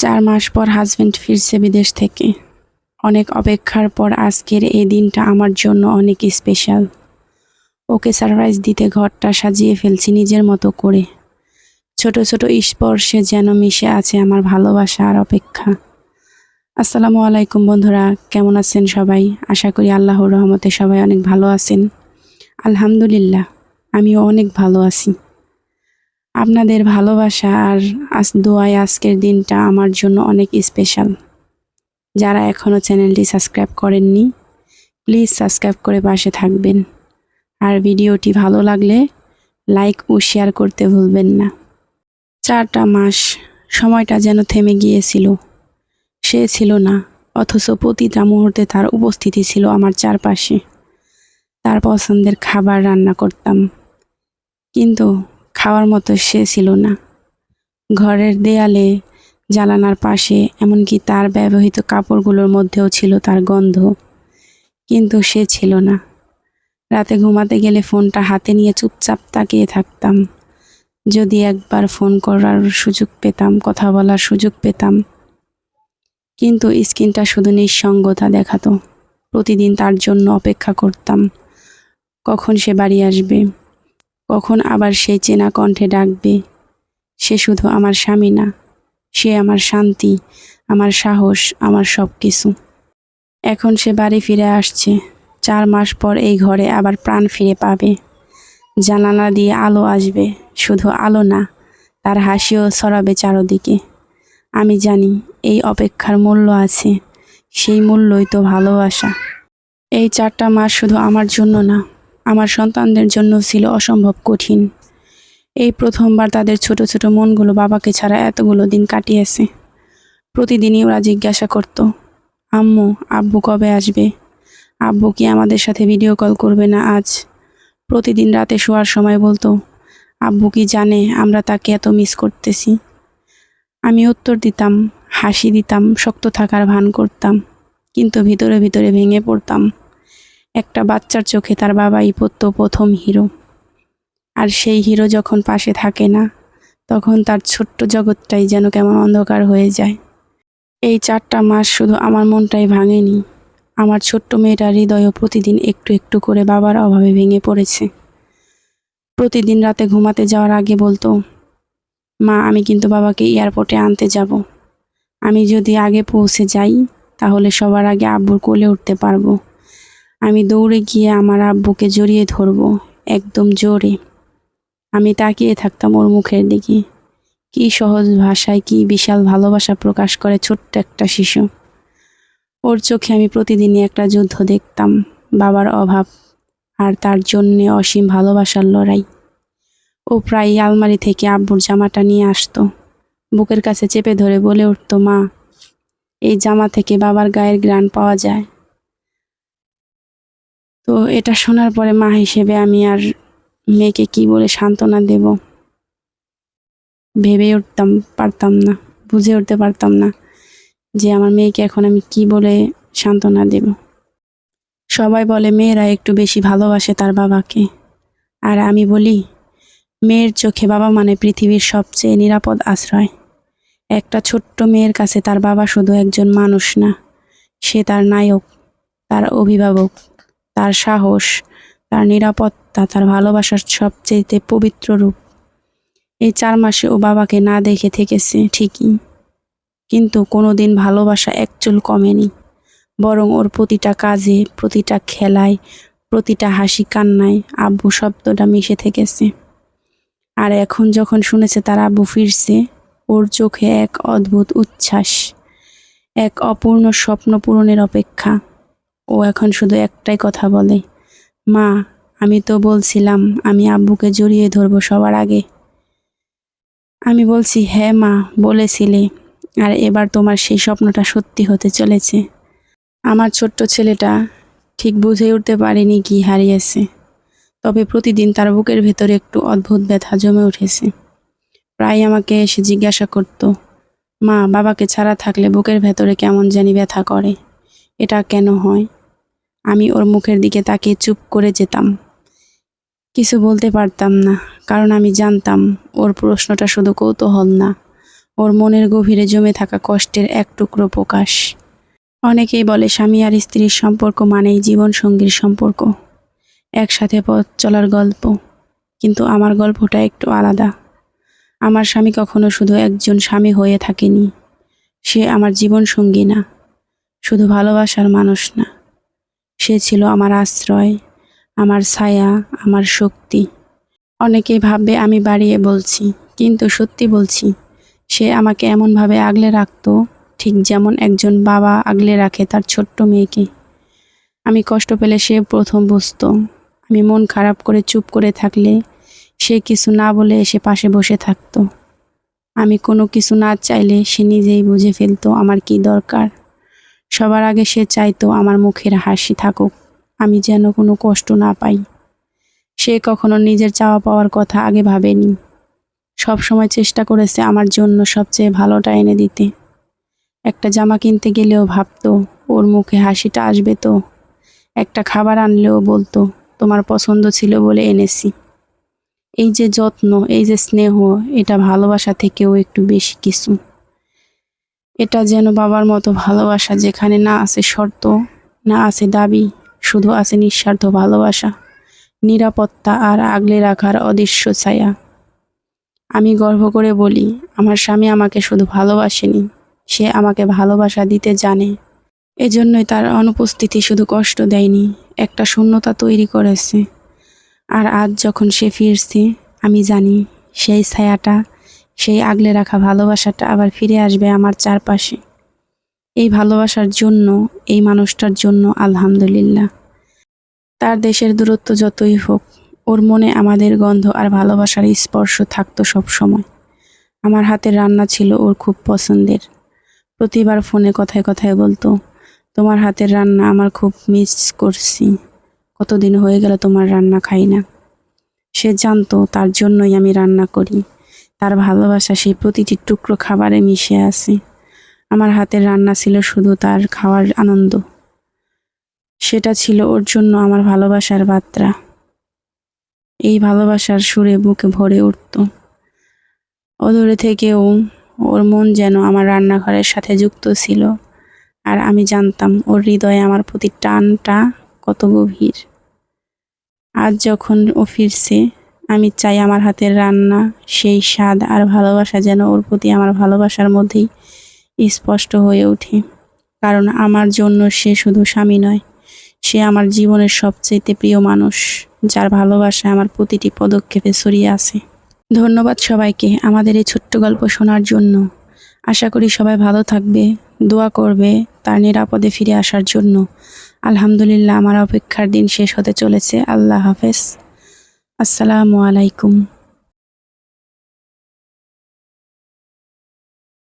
চার মাস পর হাজবেন্ড ফিরছে বিদেশ থেকে। অনেক অপেক্ষার পর আজকের এই দিনটা আমার জন্য অনেক স্পেশাল ওকে সারপ্রাইজ দিতে ঘরটা সাজিয়ে ফেলছি নিজের মতো করে। ছোট ছোট স্পর্শে যেন মিশে আছে আমার ভালোবাসা আর অপেক্ষা। আসসালামু আলাইকুম বন্ধুরা, কেমন আছেন সবাই? আশা করি আল্লাহর রহমতে সবাই অনেক ভালো আছেন। আলহামদুলিল্লাহ, আমিও অনেক ভালো আছি। আপনাদের ভালোবাসা আর আজ দোয়ায় আজকের দিনটা আমার জন্য অনেক স্পেশাল যারা এখনও চ্যানেলটি সাবস্ক্রাইব করেননি প্লিজ সাবস্ক্রাইব করে পাশে থাকবেন। আর ভিডিওটি ভালো লাগলে লাইক ও শেয়ার করতে ভুলবেন না। চারটা মাস সময়টা যেন থেমে গিয়েছিল। সে ছিল না, অথচ প্রতিটা মুহূর্তে তার উপস্থিতি ছিল আমার চারপাশে। তার পছন্দের খাবার রান্না করতাম। কিন্তু খাওয়ার মতো সে ছিল না। ঘরের দেয়ালে, জানালার পাশে, এমনকি তার ব্যবহৃত কাপড়গুলোর মধ্যেও ছিল তার গন্ধ। কিন্তু সে ছিল না। রাতে ঘুমাতে গেলে ফোনটা হাতে নিয়ে চুপচাপ তাকিয়ে থাকতাম। যদি একবার ফোন করার সুযোগ পেতাম, কথা বলার সুযোগ পেতাম। কিন্তু স্ক্রিনটা শুধু নিঃসঙ্গতা দেখাতো। প্রতিদিন তার জন্য অপেক্ষা করতাম। কখন সে বাড়ি আসবে? কখন আবার সেই চেনা কণ্ঠে ডাকবে? সে শুধু আমার স্বামী না, সে আমার শান্তি, আমার সাহস, আমার সব কিছু এখন সে বাড়ি ফিরে আসছে। চার মাস পর এই ঘরে আবার প্রাণ ফিরে পাবে। জানালা দিয়ে আলো আসবে, শুধু আলো না, তার হাসিও ছড়াবে চারদিকে। আমি জানি এই অপেক্ষার মূল্য আছে, সেই মূল্যই তো ভালোবাসা। এই চারটা মাস শুধু আমার জন্য না আমার সন্তানদের জন্য ছিল অসম্ভব কঠিন। এই প্রথমবার তাদের ছোট ছোট মনগুলো বাবাকে ছাড়া এতগুলো দিন কাটিয়েছে। প্রতিদিনই ওরা জিজ্ঞাসা করত, আম্মু, আব্বু কবে আসবে? আব্বু কি আমাদের সাথে ভিডিও কল করবে না আজ? প্রতিদিন রাতে শোয়ার সময় বলতো, আব্বু কি জানে, আমরা তাকে এত মিস করতেছি। আমি উত্তর দিতাম, হাসি দিতাম, শক্ত থাকার ভান করতাম, কিন্তু ভিতরে ভিতরে ভেঙে পড়তাম। একটা বাচ্চার চোখে তার বাবাই পড়তো প্রথম হিরো। আর সেই হিরো যখন পাশে থাকে না, তখন তার ছোট্ট জগৎটাই যেন কেমন অন্ধকার হয়ে যায়। এই চারটা মাস শুধু আমার মনটাই ভাঙেনি। আমার ছোট্ট মেয়েটার হৃদয়ও প্রতিদিন একটু একটু করে বাবার অভাবে ভেঙে পড়েছে। প্রতিদিন রাতে ঘুমাতে যাওয়ার আগে বলতো, মা, আমি কিন্তু বাবাকে এয়ারপোর্টে আনতে যাব। আমি যদি আগে পৌঁছে যাই, তাহলে সবার আগে আব্বুর কোলে উঠতে পারব। আমি দৌড়ে গিয়ে আমার আব্বুকে জড়িয়ে ধরবো, একদম জোরে। আমি তাকিয়ে থাকতাম ওর মুখের দিকে। কি সহজ ভাষায়, কি বিশাল ভালোবাসা প্রকাশ করে ছোট্ট একটা শিশু। ওর চোখে আমি প্রতিদিনই একটা যুদ্ধ দেখতাম, বাবার অভাব আর তার জন্যে অসীম ভালোবাসার লড়াই। ও প্রায় আলমারি থেকে আব্বুর জামাটা নিয়ে আসতো, বুকের কাছে চেপে ধরে বলে উঠতো, মা, এই জামা থেকে বাবার গায়ের গ্রান পাওয়া যায়। তো এটা শোনার পরে মা হিসেবে আমি আর মেয়েকে কি বলে সান্ত্বনা দেব? ভেবে উঠতাম, পারতাম না, বুঝে উঠতে পারতাম না যে আমার মেয়েকে এখন আমি কি বলে সান্ত্বনা দেব। সবাই বলে, মেয়েরা একটু বেশি ভালোবাসে তার বাবাকে। আর আমি বলি, মেয়ের চোখে বাবা মানে পৃথিবীর সবচেয়ে নিরাপদ আশ্রয়। একটা ছোট্ট মেয়ের কাছে তার বাবা শুধু একজন মানুষ না, সে তার নায়ক, তার অভিভাবক। তার সাহস, তার নিরাপত্তা, তার ভালোবাসার সবচেয়ে পবিত্র রূপ। এই চার মাসে ও বাবাকে না দেখে থেকেছে ঠিকই, কিন্তু কোনোদিন ভালোবাসা একচুল কমেনি। বরং ওর প্রতিটা কাজে, প্রতিটা খেলায়, প্রতিটা হাসি কান্নায় আব্বু শব্দটা মিশে থেকেছে। আর এখন যখন শুনেছে তার আব্বু ফিরছে, ওর চোখে এক অদ্ভুত উচ্ছ্বাস, এক অপূর্ণ স্বপ্ন পূরণের অপেক্ষা। ও এখন শুধু একটাই কথা বলে, মা, আমি তো বলছিলাম আমি আব্বুকে জড়িয়ে ধরবো সবার আগে। আমি বলছি হ্যাঁ মা, বলেছিলে। আর এবার তোমার সেই স্বপ্নটা সত্যি হতে চলেছে। আমার ছোট্ট ছেলেটা ঠিক বুঝে উঠতে পারেনি কি হারিয়েছে। তবে প্রতিদিন তার বুকের ভেতরে একটু অদ্ভুত ব্যথা জমে উঠেছে। প্রায় আমাকে এসে জিজ্ঞাসা করতো, মা, বাবাকে ছাড়া থাকলে বুকের ভেতরে কেমন জানি ব্যথা করে? এটা কেন হয়? আমি ওর মুখের দিকে তাকিয়ে চুপ করে যেতাম। কিছু বলতে পারতাম না, কারণ আমি জানতাম ওর প্রশ্নটা শুধু কৌতূহল না, ওর মনের গভীরে জমে থাকা কষ্টের এক টুকরো প্রকাশ। অনেকেই বলে স্বামী আর স্ত্রীর সম্পর্ক মানেই জীবন সঙ্গীর সম্পর্ক, একসাথে পথ চলার গল্প, কিন্তু আমার গল্পটা একটু আলাদা। আমার স্বামী কখনো শুধু একজন স্বামী হয়ে থাকেনি, সে আমার জীবন সঙ্গী না, শুধু ভালোবাসার মানুষ না। সে ছিল আমার আশ্রয়, আমার ছায়া, আমার শক্তি। অনেকেই ভাববে, আমি বাড়িয়ে বলছি। কিন্তু সত্যি বলছি, সে আমাকে এমনভাবে আগলে রাখতো, ঠিক যেমন একজন বাবা আগলে রাখে তার ছোট্ট মেয়েকে। আমি কষ্ট পেলে সে প্রথম বুঝতো, আমি মন খারাপ করে চুপ করে থাকলে সে কিছু না বলে এসে পাশে বসে থাকতো। আমি কোনো কিছু না চাইলে সে নিজেই বুঝে ফেলতো আমার কি দরকার। সবার আগে সে চাইতো আমার মুখের হাসি থাকুক, আমি যেন কোনো কষ্ট না পাই। সে কখনো নিজের চাওয়া পাওয়ার কথা আগে ভাবেনি। সব সময় চেষ্টা করেছে আমার জন্য সবচেয়ে ভালোটা এনে দিতে। একটা জামা কিনতে গেলেও ভাবতো, ওর মুখে হাসিটা আসবে তো। একটা খাবার আনলেও বলতো, তোমার পছন্দ ছিল বলে এনেছি। এই যে যত্ন, এই যে স্নেহ, এটা ভালোবাসা থেকেও একটু বেশি কিছু। এটা যেন বাবার মতো ভালোবাসা, যেখানে না আছে শর্ত, না আছে দাবি, শুধু আছে নিঃস্বার্থ ভালোবাসা, নিরাপত্তা আর আগলে রাখার অদৃশ্য ছায়া। আমি গর্ব করে বলি, আমার স্বামী আমাকে শুধু ভালোবাসেনি, সে আমাকে ভালোবাসা দিতে জানে। এজন্যই তার অনুপস্থিতি শুধু কষ্ট দেয়নি, একটা শূন্যতা তৈরি করেছে। আর আজ যখন সে ফিরছে, আমি জানি সেই ছায়াটা সেই আগলে রাখা ভালোবাসাটা আবার ফিরে আসবে আমার চারপাশে। এই ভালোবাসার জন্য, এই মানুষটার জন্য আলহামদুলিল্লাহ। তার দেশের দূরত্ব যতই হোক, ওর মনে আমাদের গন্ধ আর ভালোবাসার স্পর্শ থাকতো সব সময়। আমার হাতের রান্না ছিল ওর খুব পছন্দের। প্রতিবার ফোনে কথায় কথায় বলতো, তোমার হাতের রান্না আমার খুব মিস করছি। কতদিন হয়ে গেল তোমার রান্না খাই না। সে জানতো, তার জন্যই আমি রান্না করি। তার ভালোবাসা সেই প্রতিটি টুকরো খাবারে মিশে আছে। আমার হাতের রান্না ছিল শুধু তার খাওয়ার আনন্দ। সেটা ছিল ওর জন্য আমার ভালোবাসার বার্তা। এই ভালোবাসার সুরে বুকে ভরে উঠত। অদূরে থেকেও ওর মন যেন আমার রান্নাঘরের সাথে যুক্ত ছিল, আর আমি জানতাম ওর হৃদয়ে আমার প্রতি টানটা কত গভীর। আজ যখন ও ফিরছে আমি চাই আমার হাতের রান্না, সেই স্বাদ আর ভালোবাসা যেন ওর প্রতি আমার ভালোবাসার মধ্যেই স্পষ্ট হয়ে ওঠে। কারণ আমার জন্য সে শুধু স্বামী নয়, সে আমার জীবনের সবচেয়ে প্রিয় মানুষ, যার ভালোবাসা আমার প্রতিটি পদক্ষেপে ছড়িয়ে আছে। ধন্যবাদ সবাইকে আমাদের এই ছোট্ট গল্প শোনার জন্য। আশা করি সবাই ভালো থাকবে, দোয়া করবে তার নিরাপদে ফিরে আসার জন্য। আলহামদুলিল্লাহ, আমার অপেক্ষার দিন শেষ হতে চলেছে। আল্লাহ হাফেজ। আসসালামু আলাইকুম।